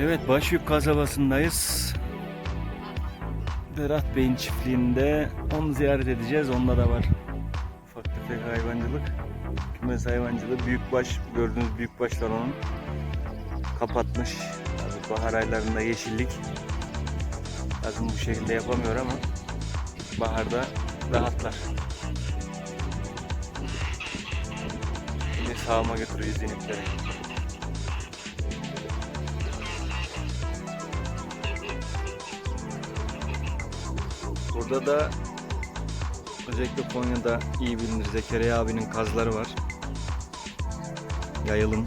Evet Başyük kasabasındayız. Berat Bey'in çiftliğinde onu ziyaret edeceğiz. Onda da var ufak tefek hayvancılık. Kümes hayvancılığı. Büyükbaş gördüğünüz büyükbaşlar onun. Kapatmış. Tabii bahar aylarında yeşillik. Yazın bu şekilde yapamıyor ama baharda rahatlar. Şimdi sağıma götürüyoruz inekleri. Burada da özellikle Konya'da iyi bilinir Zekeriya abinin kazları var. Yayılım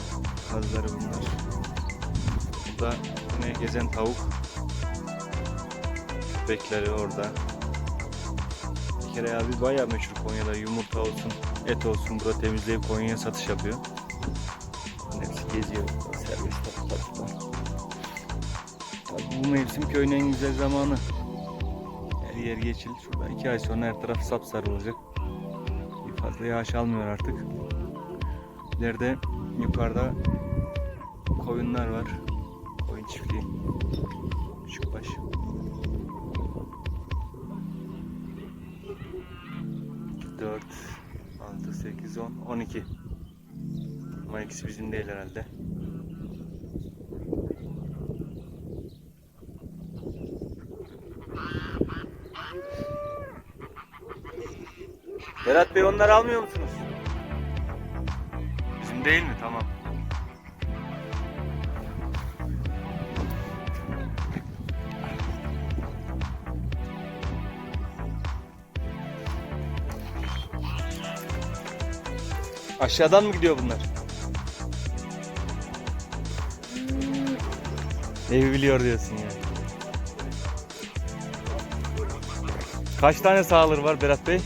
kazları bunlar. Burada yine gezen tavuk. Köpekleri orada. Zekeriya abi bayağı meşhur Konya'da. Yumurta olsun, et olsun burada temizleyip Konya'ya satış yapıyor. Hepsi geziyor. Serbest tavuklar. Tabii bu mevsim köyün en güzel zamanı. Her yer geçil. Şurada iki ay sonra her taraf sapsarı olacak. Bir fazla yağış almıyor artık. İleride yukarıda koyunlar var. Koyun çiftliği. Küçükbaş. Dört, altı, sekiz, on, on iki. Ama ikisi bizim değil herhalde. Berat Bey onları almıyor musunuz? Bizim değil mi? Tamam. Aşağıdan mı gidiyor bunlar? Evi biliyor diyorsun yani. Kaç tane sağılır var Berat Bey?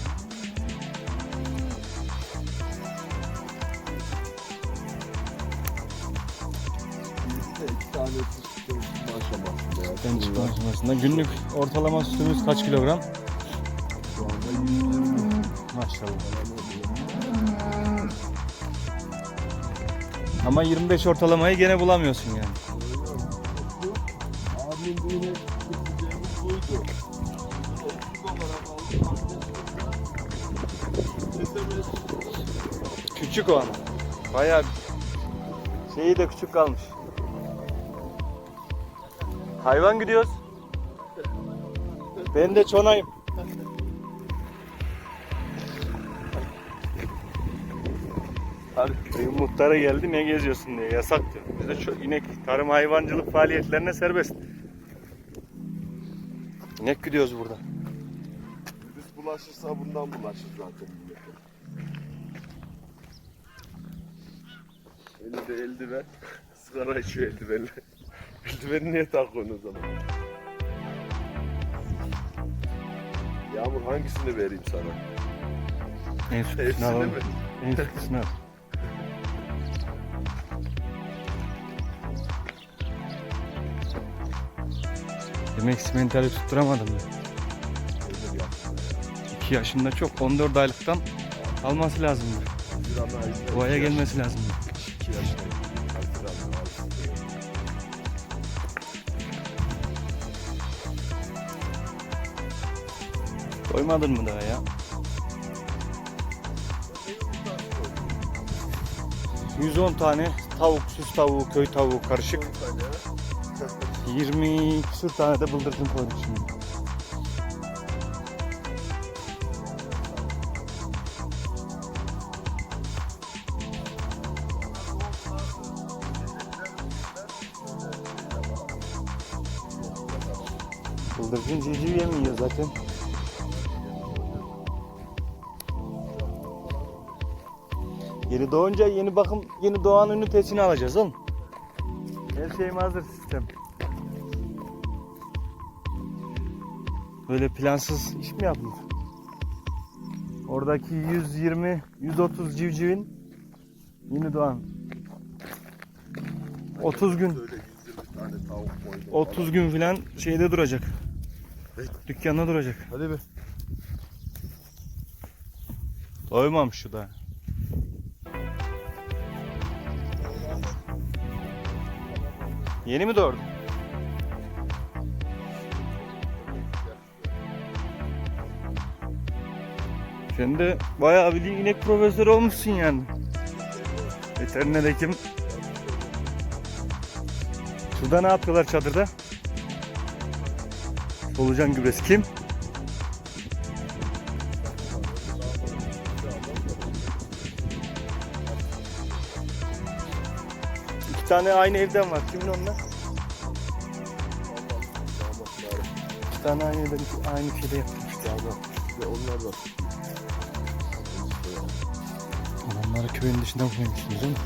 Aşamasında. Günlük ortalama sütümüz kaç kilogram? Şu anda 120 Maşallah. Ama 25 ortalamayı gene bulamıyorsun yani. Abimin düğüne gideceğimiz buydu. 30 olarak aldım. SMS Küçük o ama. Bayağı şeyi de küçük kalmış. Hayvan gidiyoruz. Ben de çonayım. Abi köyün muhtarı geldi ne geziyorsun diye yasak diyor. Bizde çok inek tarım hayvancılık faaliyetlerine serbest. İnek gidiyoruz burada. Virüs bulaşırsa bundan bulaşır zaten. Elinde eldiven. Sigara içiyor eldivenle. Eldiveni niye takıyorsun o zaman? Yağmur hangisini vereyim sana? En Hepsini alalım. mi? En sütlüsünü al. Demek simentali tutturamadım yapsın. 2 yaşında çok 14 aylıktan alması lazımdı. Haziran ayında Bu aya iki yaş- gelmesi lazımdı. Doymadın mı daha ya? ...110 tane tavuk, süs tavuğu, köy tavuğu karışık. 20 küsur tane de bıldırcın koyduk şimdi. Bıldırcın civciv yemiyor zaten. Yeni doğunca yeni bakım, yeni doğan ünitesini alacağız oğlum. Her şeyim hazır sistem. Böyle plansız iş mi yapılır? Oradaki 120, 130 civcivin yeni doğan. 30 gün, Böyle 120 tane tavuk koydum. 30 gün falan şeyde duracak. Dükkanda duracak. Hadi be. Doymamış şu da. Yeni mi doğurdu? Sen de bayağı bir inek profesörü olmuşsun yani. Veteriner hekim. Şurada ne yapıyorlar çadırda? Solucan gübresi kim? Tane aynı evden var. Kimin onlar? İki tane aynı evden aynı şeyde yapmışlar. Ve onlar da. Adamları köyün dışından koymuşsunuz değil mi?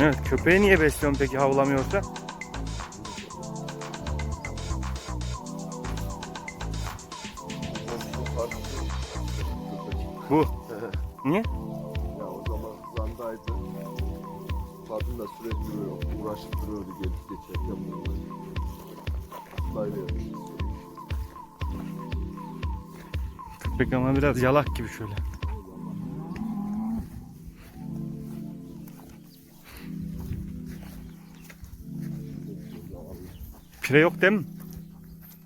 Evet, köpeği niye besliyorsun peki havlamıyorsa? Bu. Niye? Ya o zaman zandaydı. Kadın da sürekli böyle uğraşıp duruyordu gelip geçerken bununla. Atlayıvermiş. Köpek ama biraz yalak gibi şöyle. Pire yok değil mi?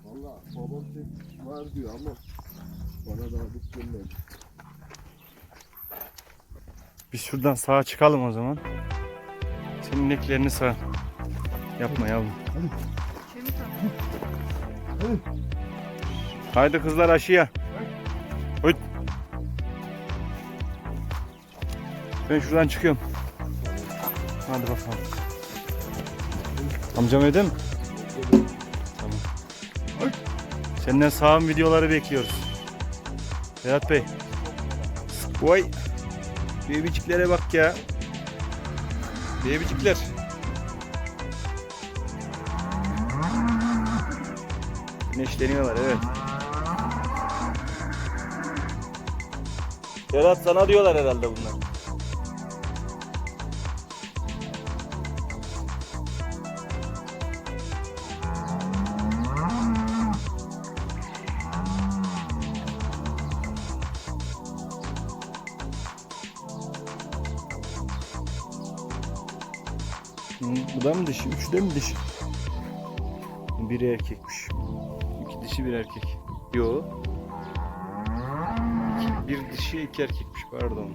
Valla babam pek var diyor ama bana daha hiç gelmedi. Biz şuradan sağa çıkalım o zaman. Senin ineklerini sağ. Yapma yavrum. Haydi kızlar aşıya. Hıt. Ben şuradan çıkıyorum. Hadi bakalım. Amcam evde mi? Tamam. Senden sağım videoları bekliyoruz. Berat Bey. Vay. Bebeciklere bak ya. Bebecikler. Güneşleniyorlar evet. Berat sana diyorlar herhalde bunlar. Bu da mı dişi? Üçü de mi dişi? Biri erkekmiş. İki dişi bir erkek. Yo. Bir dişi iki erkekmiş pardon.